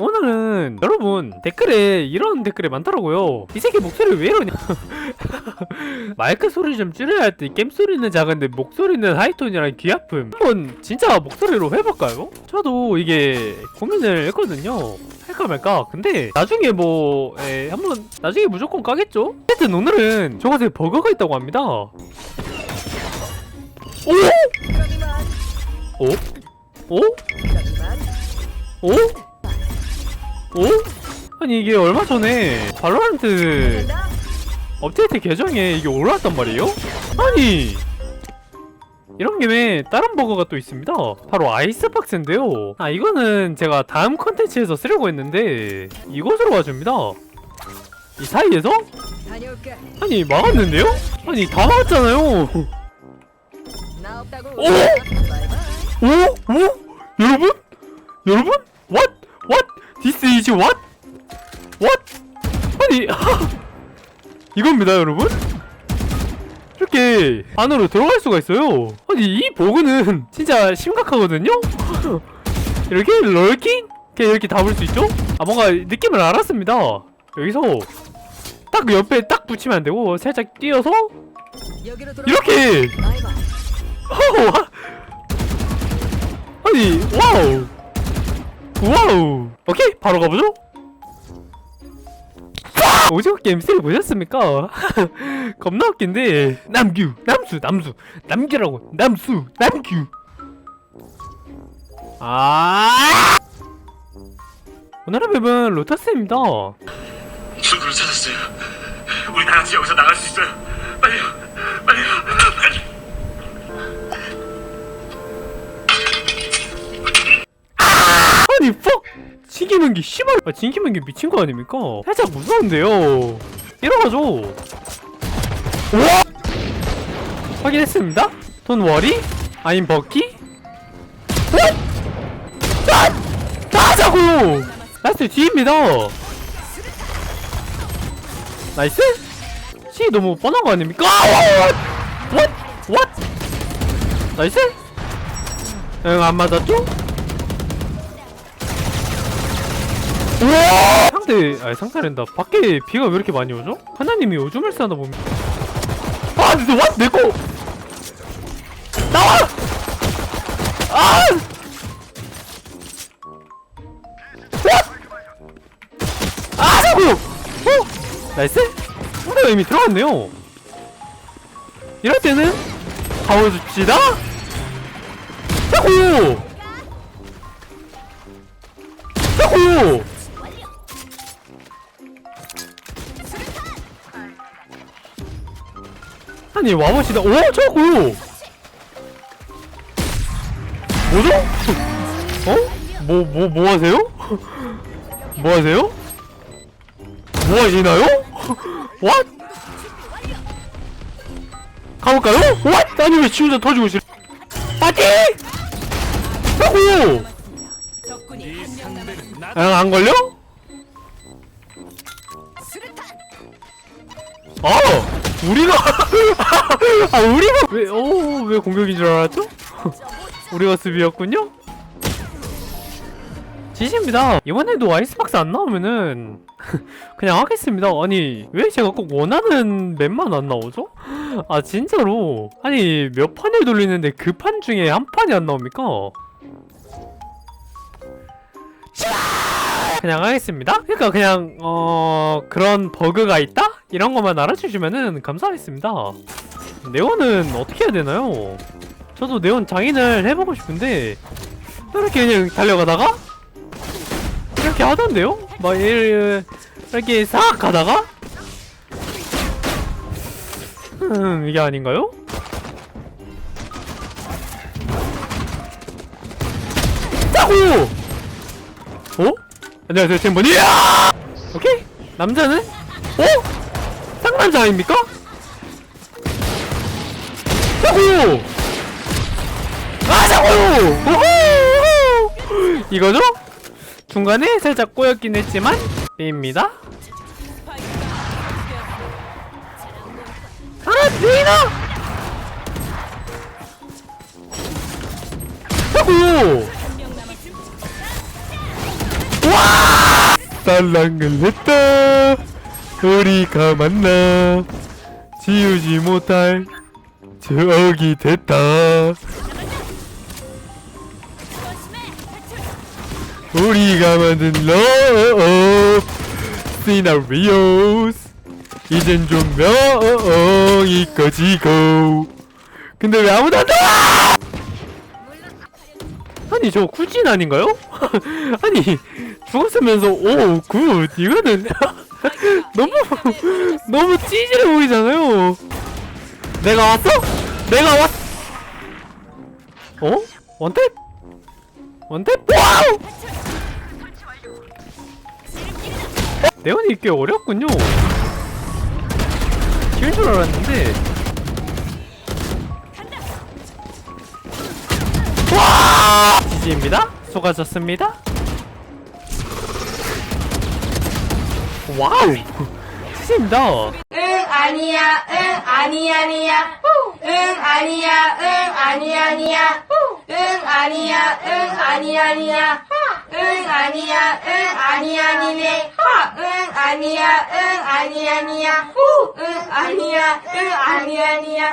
오늘은 여러분 댓글에 이런 댓글이 많더라고요 이 새끼 목소리 왜 이러냐 마이크 소리 좀 줄여야 할 때 게임 소리는 작은데 목소리는 하이톤이랑 귀아픔 한번 진짜 목소리로 해볼까요? 저도 이게 고민을 했거든요 할까 말까 근데 나중에 뭐 에, 한번 나중에 무조건 까겠죠? 하여튼 오늘은 저것에 버그가 있다고 합니다 오? 오? 오? 오? 오? 아니 이게 얼마 전에 발로란트 업데이트 계정에 이게 올라왔단 말이에요? 아니 이런 김에 다른 버거가 또 있습니다 바로 아이스박스인데요 아 이거는 제가 다음 컨텐츠에서 쓰려고 했는데 이곳으로 와줍니다 이 사이에서? 아니 막았는데요? 아니 다 막았잖아요. 오! 오? 오? 여러분? 여러분? What? What? This is what? What? 아니 이겁니다 여러분 이렇게 안으로 들어갈 수가 있어요 아니 이 버그는 진짜 심각하거든요 이렇게 럴킹? 이렇게 이렇게 잡을 수 있죠? 아 뭔가 느낌을 알았습니다 여기서 딱 옆에 딱 붙이면 안 되고 살짝 뛰어서. 이렇게. 와. 아니 와우 와우 오케이 바로 가보죠 오징어 게임 스틸 보셨습니까? 겁나 웃긴데 남규 남수 남수 남규라고 남수 남규 아 오늘의 맵은 로타스입니다 친구를 찾았어요. 우리 다 같이 여기서 나갈 수 있어요. 빨리요, 빨리요, 빨리. 아니 퍽 진기명기 씨발 아 진기명기 미친 거 아닙니까? 살짝 무서운데요 이러가죠 와 확인했습니다 돈 워리 아임 버키 어? 아! 나자고 라스트 뒤입니다 나이스 C 너무 뻔한 거 아닙니까? 왓? 왓? 나이스? 응 안 맞았죠? 우와! 상대, 아니 상대랜다. 밖에 비가 왜 이렇게 많이 오죠? 하나님이 오줌을 싸나 봅니다. 아, 근데 와, 내 거! 나와! 아! 와! 아, 자꾸! 어? 나이스? 상대가 이미 들어갔네요. 이럴 때는 가워줍시다. 자꾸! 자꾸! 아니 와보시다 오 저거 뭐죠? 어? 뭐 뭐 뭐 하세요? 뭐 하세요? 뭐 하시나요? What? 가볼까요? What? 아니 왜지 혼자 터지고 싶어 파티! 남았습니다. 아, 안 걸려? 아, 우리가 아, 우리가 왜, 어, 왜 공격인 줄 알았죠? 우리가 수비였군요. 지십니다. 이번에도 아이스박스 안 나오면은 그냥 하겠습니다. 아니 왜 제가 꼭 원하는 맵만 안 나오죠? 아 진짜로 아니 몇 판을 돌리는데 그 판 중에 한 판이 안 나옵니까? 그냥 하겠습니다. 그러니까 그냥 어 그런 버그가 있다 이런 것만 알아주시면은 감사하겠습니다. 네온은 어떻게 해야 되나요? 저도 네온 장인을 해보고 싶은데 이렇게 그냥 달려가다가 이렇게 하던데요? 막 이렇게, 싹 가다가 음 이게 아닌가요? 짜고! 어? 안녕하세요 챔버니 야! 오케이 남자는? 어? 상남자 아닙니까? 자고! 아 자고! 오호! 이거죠? 중간에 살짝 꼬였긴 했지만 입니다 아 데이나! 자고! 와! 살랑을 했다 우리가 만나 지우지 못할 적이 됐다. 우리가 만든 러브 시나리오스. 이젠 좀 명이 꺼지고. 근데 왜 아무도 안 나와 아니 저 구진 아닌가요? 아니 죽었으면서 오 굿. 이거는 너무 너무 찌질해 보이잖아요 내가 왔어? 내가 왔 어? 원탭? 원탭? 와우! 네온이 꽤 어렵군요 쉬운 줄 알았는데 와! 지지입니다. 수고하셨습니다. 와우! 지지입니다. 응 아니야 응 아니 아니야. 응 아니야 응 아니 아니야. 응 아니야 응 아니 아니야. 응 아니야 응 아니 아니네. 응 아니야 응 아니 아니야. 응 아니야 응 아니 아니야